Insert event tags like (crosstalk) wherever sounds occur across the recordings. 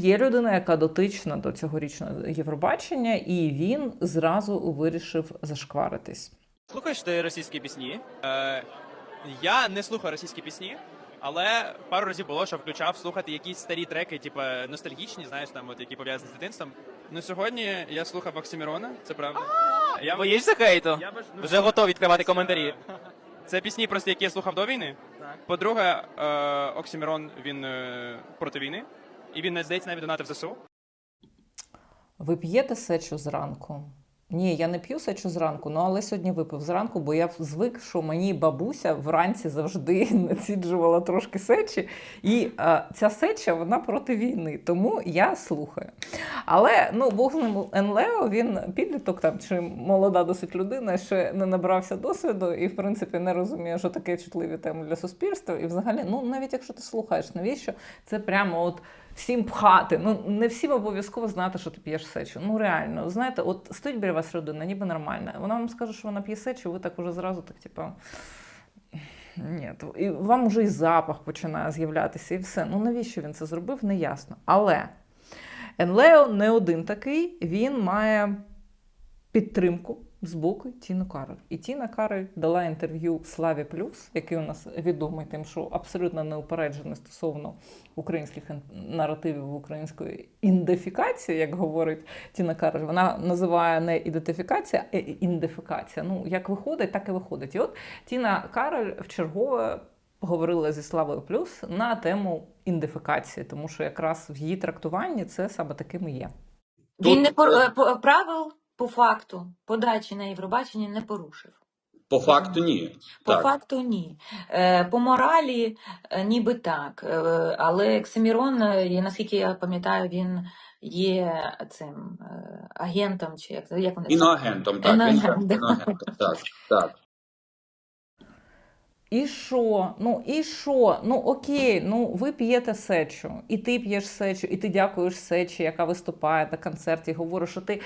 Є людина, яка дотична до цьогорічного Євробачення, і він зразу вирішив зашкваритись. Слухаєш ти російські пісні? Е, я не слухаю російські пісні, але пару разів було, що включав слухати якісь старі треки, типу ностальгічні, знаєш, там от які пов'язані з дитинством. Ну сьогодні я слухав Оксимірона, це правда. Я Боїшся хейту? Я б- ну, Вже готовий відкривати коментарі. (laughs) Це пісні, просто які я слухав до війни. По-друге, е, Оксимірон він е, проти війни, і він здається навіть донатив ЗСУ. Ви п'єте сечу зранку? Ні, я не п'ю сечу зранку, ну але сьогодні випив зранку, бо я звик, що мені бабуся вранці завжди (laughs) націджувала трошки сечі. І е, ця сеча вона проти війни, тому я слухаю. Але ну Бог з ним Енлео, він підліток там чи молода досить людина, ще не набрався досвіду і, в принципі, не розуміє, що таке чутливі теми для суспільства. І взагалі, ну навіть якщо ти слухаєш, навіщо це прямо от всім пхати. Ну не всім обов'язково знати, що ти п'єш сечу. Ну реально, знаєте, от стоїть біля вас людина, ніби нормальна. Вона вам скаже, що вона п'є сечу, ви так уже зразу так, типа. Ні, і вам уже і запах починає з'являтися, і все. Ну навіщо він це зробив, не ясно. Але Енлео не один такий, він має підтримку з боку Тіни Кароль. І Тіна Кароль дала інтерв'ю Славі Плюс, який у нас відомий тим, що абсолютно неупереджений стосовно українських наративів української індифікації, як говорить Тіна Кароль. Вона називає не ідентифікація, а індифікація. Ну, як виходить, так і виходить. І от Тіна Кароль вчергове поговорила зі Славою Плюс на тему індифікації, тому що якраз в її трактуванні це саме таким і є. Він не е, по- правил по факту подачі на Євробачення не порушив. По факту ні. По так. факту ні. Е, По моралі е, ніби так. Е, Але Оксимірон, е, наскільки я пам'ятаю, він є цим агентом, чи як, як вони Іноагентом, так. Іноагент. Іноагентом, так, так. І що? Ну і що? Ну окей, ну ви п'єте сечу, і ти п'єш сечу, і ти дякуєш сечі, яка виступає на концерті. Говориш, що ти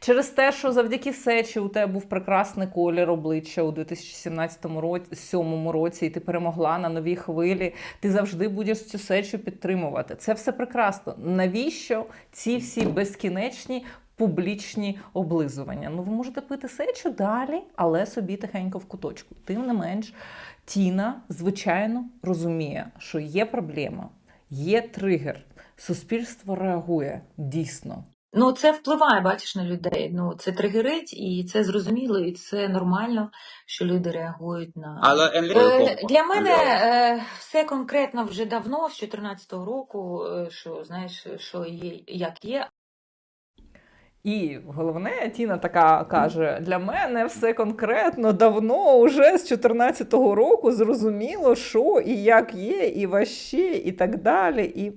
через те, що завдяки сечі у тебе був прекрасний колір обличчя у 2017 році, 7 році, і ти перемогла на новій хвилі. Ти завжди будеш цю сечу підтримувати. Це все прекрасно. Навіщо ці всі безкінечні? Публічні облизування. Ну, ви можете пити сечу далі, але собі тихенько в куточку. Тим не менш, Тіна, звичайно, розуміє, що є проблема, є тригер. Суспільство реагує дійсно. Ну, це впливає, бачиш, на людей. Ну, це тригерить, і це зрозуміло, і це нормально, що люди реагують на. Але Е, Для мене е, все конкретно вже давно, з 2014 року, е, що знаєш, що є, як є. І головне, Тіна така каже: для мене все конкретно давно, уже з 2014 року зрозуміло, що і як є, і ваще, і так далі. І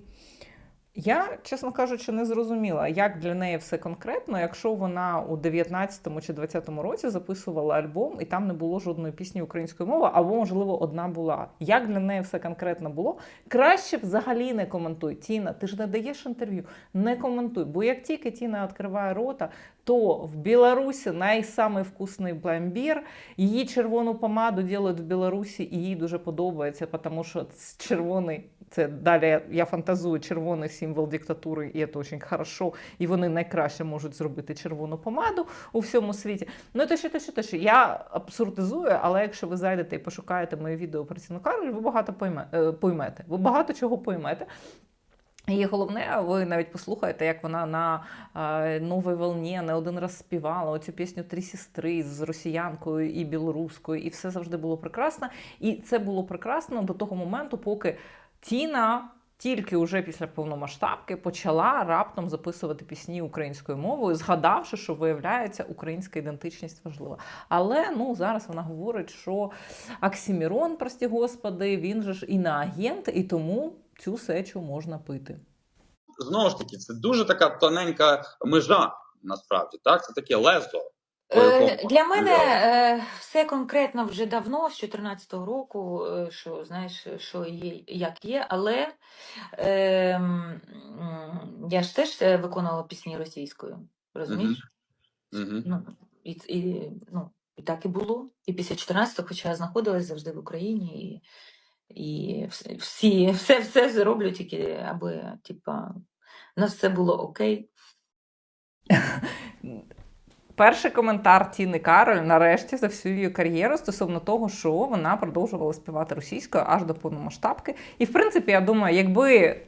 я, чесно кажучи, не зрозуміла, як для неї все конкретно, якщо вона у 19-му чи 20-му році записувала альбом, і там не було жодної пісні української мови, або, можливо, одна була. Як для неї все конкретно було? Краще взагалі не коментуй. Тіна, ти ж не даєш інтерв'ю, не коментуй. Бо як тільки Тіна відкриває рота, то в Білорусі найсамий вкусний пломбір. Її червону помаду роблять в Білорусі, і їй дуже подобається, тому що червоний це далі я фантазую червоний символ диктатури, і це дуже хорошо. І вони найкраще можуть зробити червону помаду у всьому світі. Ну то що, то що, то що. Я абсурдизую, але якщо ви зайдете і пошукаєте моє відео про Тіну Кароль, ви багато пойме, е, поймете. Ви багато чого поймете. І головне, ви навіть послухаєте, як вона на е, новій волні не один раз співала оцю пісню Три сестри з росіянкою і білоруською, і все завжди було прекрасно. І це було прекрасно до того моменту, поки Тіна. Тільки вже після повномасштабки почала раптом записувати пісні українською мовою, згадавши, що виявляється, українська ідентичність важлива. Але ну зараз вона говорить, що Оксімірон, прості господи, він же ж іноагент, і тому цю сечу можна пити. знову ж таки, це дуже така тоненька межа, насправді, так? Це таке лезо. Е, Для мене е, все конкретно вже давно, з 2014 року, е, що знаєш, що є, як є, але е, я ж теж виконувала пісні російською, розумієш? Мгм. Ну, і, і, ну, і так і було. І після 14-го, хоча я знаходилась завжди в Україні, і, і всі, (laughs) все, все зроблю тільки, аби типа, У нас все було окей. Перший коментар Тіни Кароль нарешті за всю її кар'єру стосовно того, що вона продовжувала співати російською аж до повномасштабки. І в принципі, я думаю, якби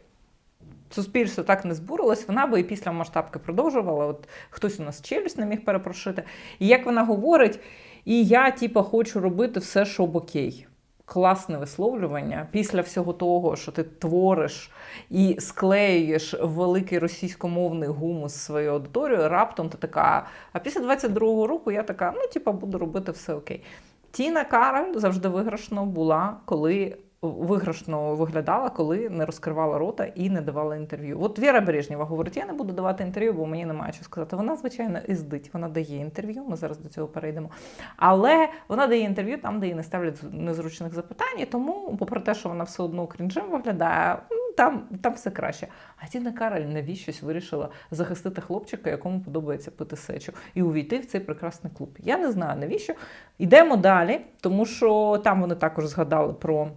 суспільство так не збурилось, вона би і після масштабки продовжувала. От хтось у нас челюсть не міг перепрошити. І як вона говорить, і я, типа, хочу робити все, щоб окей. Класне висловлювання після всього того, що ти твориш і склеюєш великий російськомовний гумус своєю аудиторією, раптом ти така. А після 22-го року я така, ну, типа, буду робити все окей. Тіна Кароль завжди виграшно була, коли виграшно виглядала, коли не розкривала рота і не давала інтерв'ю. От Віра Брежнєва говорить: я не буду давати інтерв'ю, бо мені немає що сказати. Вона, звичайно, іздить, вона дає інтерв'ю. Ми зараз до цього перейдемо. Але вона дає інтерв'ю там, де їй не ставлять незручних запитань. І тому, попри те, що вона все одно крінжем виглядає, там, там все краще. А Тіна Кароль навіщось вирішила захистити хлопчика, якому подобається пити сечу, і увійти в цей прекрасний клуб. Я не знаю навіщо. Йдемо далі, тому що там вони також згадали про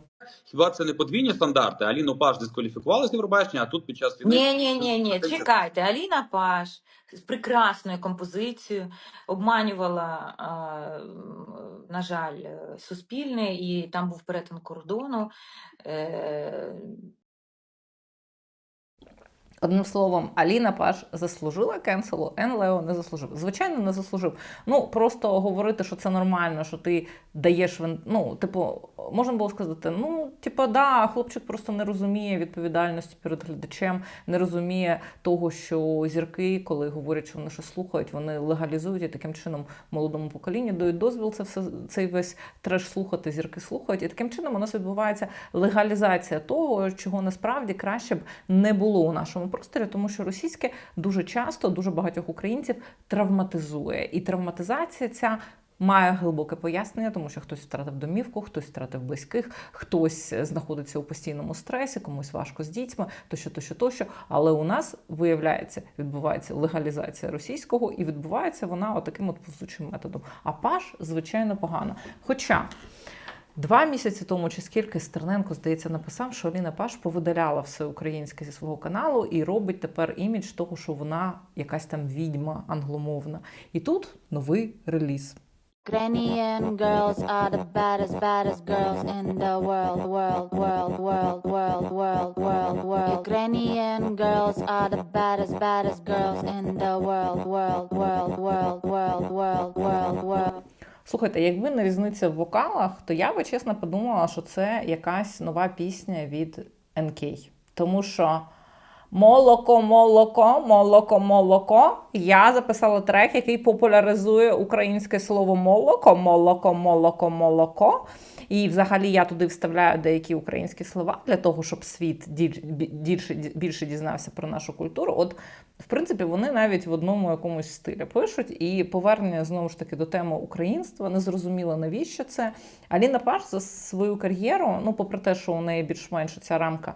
Хіба це не подвійні стандарти? Аліну Паш дискваліфікували з Євробачення, а тут під час війни. Ні, ні, ні, ні, чекайте. Аліна Паш з прекрасною композицією обманювала, на жаль, е, суспільне, і там був перетин кордону. Одним словом, Аліна Паш заслужила кенселу, Ен Лео не заслужив. Звичайно, не заслужив. Ну просто говорити, що це нормально, що ти даєш Ну, типу, можна було сказати: ну, типу, да, хлопчик просто не розуміє відповідальності перед глядачем, не розуміє того, що зірки, коли говорять, що вони щось слухають, вони легалізують і таким чином молодому поколінню дають дозвіл це все цей весь треш слухати. Зірки слухають, і таким чином у нас відбувається легалізація того, чого насправді краще б не було у нашому просторі, тому що російське дуже часто дуже багатьох українців травматизує, і травматизація ця. Має глибоке пояснення, тому що хтось втратив домівку, хтось втратив близьких, хтось знаходиться у постійному стресі, комусь важко з дітьми, тощо, тощо, тощо. Але у нас виявляється, відбувається легалізація російського, і відбувається вона отаким от повзучим методом. А паш, звичайно, погано. Хоча Два місяці тому чи скільки Стерненко, здається, написав, що Аліна Паш повидаляла все українське зі свого каналу і робить тепер імідж того, що вона якась там відьма англомовна. І тут новий реліз. Ukrainian girls are the baddest, baddest girls in the world, world, world, world, world, world, world, world. Ukrainian girls are the baddest, baddest girls in the world, world, world, world, world, world, world, world. Слухайте, якби не різниця в вокалах, то я би чесно подумала, що це якась нова пісня від НК. Тому що молоко, молоко, молоко, молоко. Я записала трек, який популяризує українське слово молоко, молоко, молоко, молоко. І взагалі я туди вставляю деякі українські слова для того, щоб світ більше, більше дізнався про нашу культуру. От, в принципі, вони навіть в одному якомусь стилі пишуть. І повернення знову ж таки до теми українства. Не зрозуміло, навіщо це. Аліна Паш за свою кар'єру, ну, попри те, що у неї більш-менш ця рамка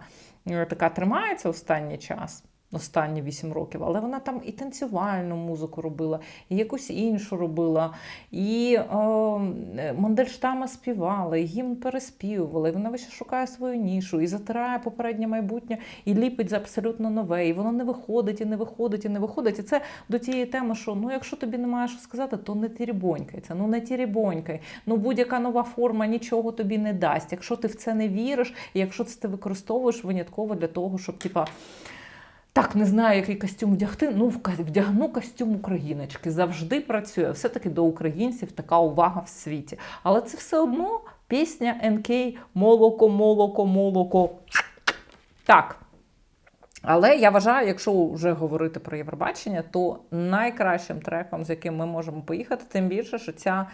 така тримається останній час. Останні вісім років, але вона там і танцювальну музику робила, і якусь іншу робила, і е, Мандельштама співала, і гімн переспівувала, і вона весь шукає свою нішу, і затирає попереднє майбутнє, і ліпить за абсолютно нове. І воно не виходить, і не виходить, і не виходить. І це до тієї теми, що ну, якщо тобі немає що сказати, то не тірібонькай ну не тірібонькай. Ну будь-яка нова форма нічого тобі не дасть. Якщо ти в це не віриш, і якщо це ти використовуєш винятково для того, щоб типа. Так, не знаю, який костюм вдягти. Ну, вдягну костюм україночки. Завжди працює. Все-таки до українців така увага в світі. Але це все одно пісня НК молоко, молоко, молоко. Так. Але я вважаю, якщо вже говорити про Євробачення, то найкращим треком, з яким ми можемо поїхати, тим більше, що ця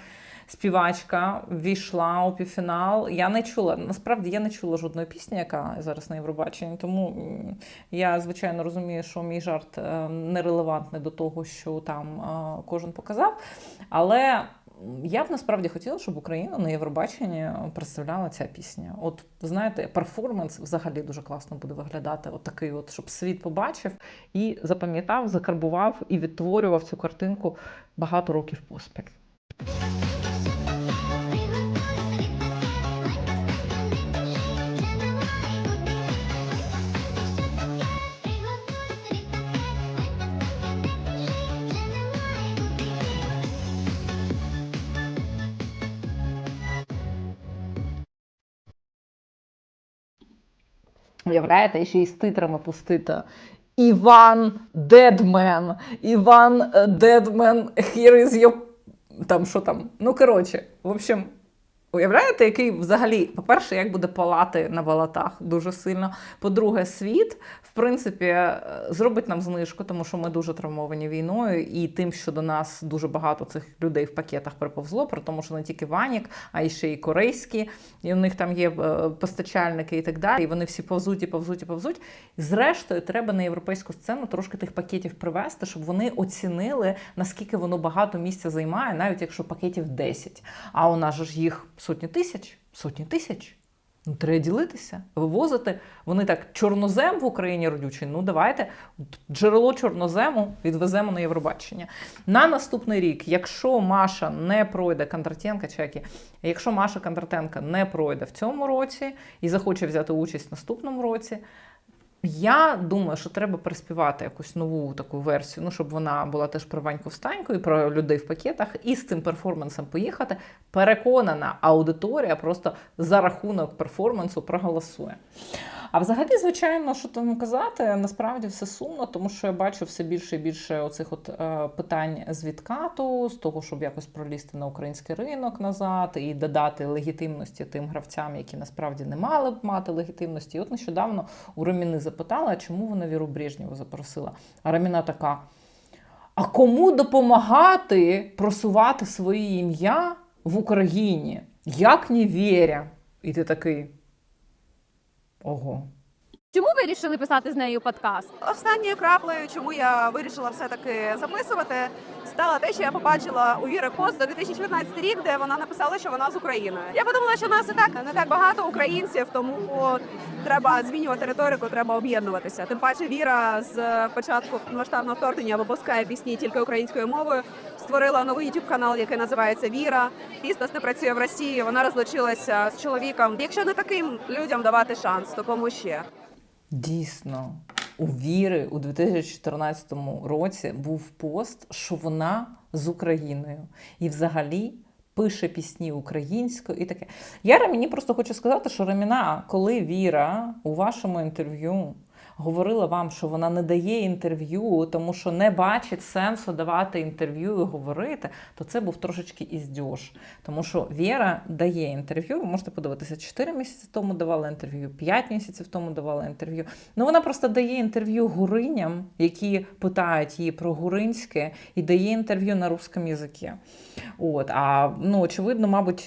співачка ввійшла у півфінал. Я не чула, насправді я не чула жодної пісні, яка зараз на Євробаченні. Тому я, звичайно, розумію, що мій жарт е, нерелевантний до того, що там е, кожен показав. Але я б насправді хотіла, щоб Україну на Євробаченні представляла ця пісня. От знаєте, перформанс взагалі дуже класно буде виглядати. От такий, от, щоб світ побачив і запам'ятав, закарбував і відтворював цю картинку багато років поспіль. Уявляєте, ще й з титрами пустити. Іван Дедмен, Іван е, Дедмен, here is your там що там? Ну, коротше, в общем, уявляєте, який взагалі, по-перше, як буде палати на балатах дуже сильно. По-друге, світ, в принципі, е, зробить нам знижку, тому що ми дуже травмовані війною, і тим, що до нас дуже багато цих людей в пакетах приповзло, при тому, що не тільки Ванік, а й ще й корейські, і у них там є е, постачальники і так далі. І вони всі повзуть і повзуть і повзуть. Зрештою, треба на європейську сцену трошки тих пакетів привезти, щоб вони оцінили, наскільки воно багато місця займає, навіть якщо пакетів 10. А у нас ж їх сотні тисяч, сотні тисяч. Ну, треба ділитися, вивозити. Вони так, чорнозем в Україні родючий. Ну, давайте джерело чорнозему відвеземо на Євробачення. На наступний рік, якщо Маша не пройде Кондратенка, чеки, якщо Маша Кондратенка не пройде в цьому році і захоче взяти участь в наступному році, я думаю, що треба приспівати якусь нову таку версію, ну щоб вона була теж про Ваньку встаньку і про людей в пакетах, і з цим перформансом поїхати. Переконана аудиторія просто за рахунок перформансу проголосує. А взагалі, звичайно, що там казати, насправді все сумно, тому що я бачу все більше і більше оцих от е, питань з відкату, з того, щоб якось пролізти на український ринок назад і додати легітимності тим гравцям, які насправді не мали б мати легітимності. І от нещодавно у Роміни запитала, чому вона Віру Брежнєву запросила. А Роміна така: а кому допомагати просувати своє ім'я в Україні? Як не віря? І ти такий. 哦吼。Чому ви вирішили писати з нею подкаст? Останньою краплею, чому я вирішила все-таки записувати, стало те, що я побачила у Віри пост за 2019 рік, де вона написала, що вона з України. Я подумала, що нас і так не так багато українців, тому треба змінювати риторику, треба об'єднуватися. Тим паче, Віра з початку масштабного вторгнення випускає пісні тільки українською мовою. Створила новий youtube канал, який називається Віра. Бізнес не працює в Росії. Вона розлучилася з чоловіком. Якщо не таким людям давати шанс, то кому ще? Дійсно, у Віри у 2014 році був пост, що вона з Україною. І взагалі пише пісні українською і таке. Я Раміні просто хочу сказати, що Раміна, коли Віра у вашому інтерв'ю говорила вам, що вона не дає інтерв'ю, тому що не бачить сенсу давати інтерв'ю і говорити, то це був трошечки іздьош. Тому що Віра дає інтерв'ю. Ви можете подивитися, 4 місяці тому давала інтерв'ю, 5 місяців тому давала інтерв'ю. Ну вона просто дає інтерв'ю гуриням, які питають її про гуринське, і дає інтерв'ю на русском язикі. От, а ну, очевидно, мабуть,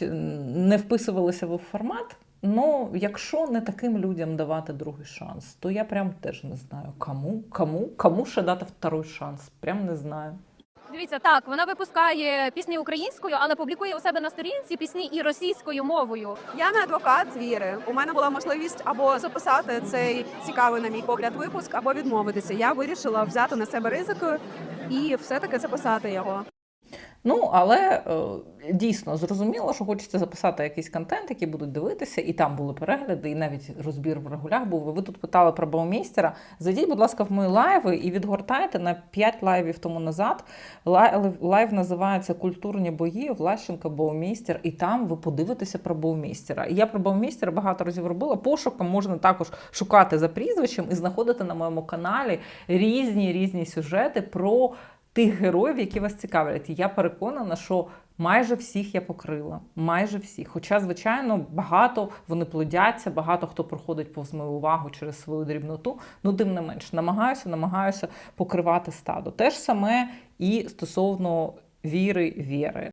не вписувалися в формат. Ну, якщо не таким людям давати другий шанс, то я прям теж не знаю, кому, кому, кому ще дати второй шанс. Прям не знаю. Дивіться, так вона випускає пісні українською, але публікує у себе на сторінці пісні і російською мовою. Я не адвокат віри. У мене була можливість або записати цей цікавий, на мій погляд, випуск, або відмовитися. Я вирішила взяти на себе ризики і все-таки записати його. Ну, але е, дійсно зрозуміло, що хочеться записати якийсь контент, який будуть дивитися, і там були перегляди, і навіть розбір в регулях був. Ви тут питали про Баумейстера. Зайдіть, будь ласка, в мої лайви і відгортайте на 5 лайвів тому назад. Лай- Лайв називається Культурні бої Влащенко Баумейстер, і там ви подивитеся про Баумейстера. І я про Баумейстера багато разів робила. Пошуком можна також шукати за прізвищем і знаходити на моєму каналі різні різні сюжети про тих героїв, які вас цікавлять. Я переконана, що майже всіх я покрила. Майже всіх. Хоча, звичайно, багато вони плодяться, багато хто проходить повз мою увагу через свою дрібноту. Ну, тим не менш, намагаюся, намагаюся покривати стадо. Те ж саме і стосовно віри, віри.